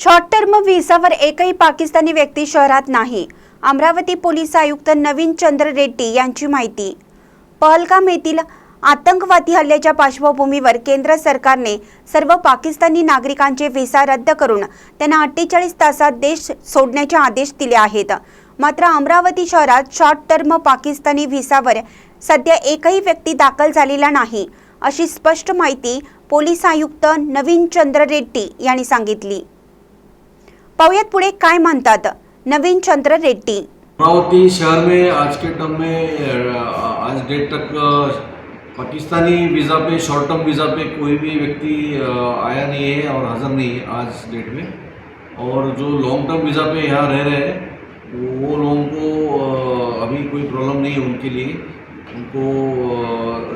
Short term व्हिसावर एकही पाकिस्तानी व्यक्ती शहरात नाही. अमरावती पोलीस आयुक्त नवीन चंद्र रेड्डी यांची माहिती. पहलगाम येथील आतंकवादी हल्ल्याच्या पार्श्वभूमीवर केंद्र सरकारने सर्व पाकिस्तानी नागरिकांचे व्हिसा रद्द करून त्यांना अठ्ठेचाळीस तासात देश सोडण्याचे आदेश दिले आहेत. मात्र अमरावती शहरात शॉर्ट टर्म पाकिस्तानी व्हिसावर सध्या एकही व्यक्ती दाखल झालेला नाही अशी स्पष्ट माहिती पोलीस आयुक्त नवीन चंद्र रेड्डी यांनी सांगितली. पाहुयात पुढे काय म्हणतात. नवीन चंद्र रेड्डी. अमरावती शहर में आज के टर्म में आज डेट तक पाकिस्तानी वीज़ा पे शॉर्ट टर्म वीज़ा पे कोई भी व्यक्ति आया नहीं है और हाजिर नहीं है आज डेट में। और जो लॉन्ग टर्म वीज़ा पे यहाँ रह रहे हैं वो लोगों को अभी कोई प्रॉब्लम नहीं है उनके लिए। उनको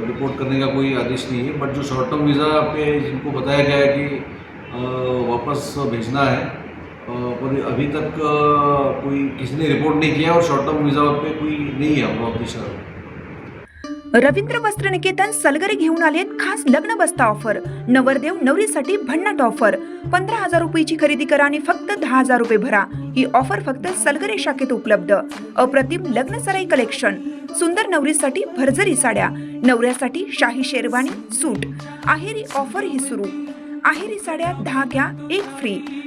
रिपोर्ट करने का कोई आदेश नहीं है। बट जो शॉर्ट टर्म वीज़ा पे जिनको बताया गया है कि वापस भेजना है पर अभी तक कोई किसी ने रिपोर्ट नहीं किया और शॉर्ट टर्म वीज़ा पे कोई नहीं है अमरावती शहर रवींद्र वस्त्र निकेतन सलगरे घेऊन आलेत खास लग्न बस्ता ऑफर नवरदेव नवरीसाठी भन्नाट ऑफर पंधरा हजार रुपयाची खरेदी करा आणि फक्त दहा हजार रुपये भरा. ही ऑफर फक्त सलगरे शाखेत उपलब्ध. अप्रतिम लग्न सराई कलेक्शन सुंदर नवरीसाठी भरजरी साड्या. नवऱ्यासाठी शाही शेरवानी सूट. आहेरी ऑफर ही सुरू. आहेरी साड्या दहा घ्या एक फ्री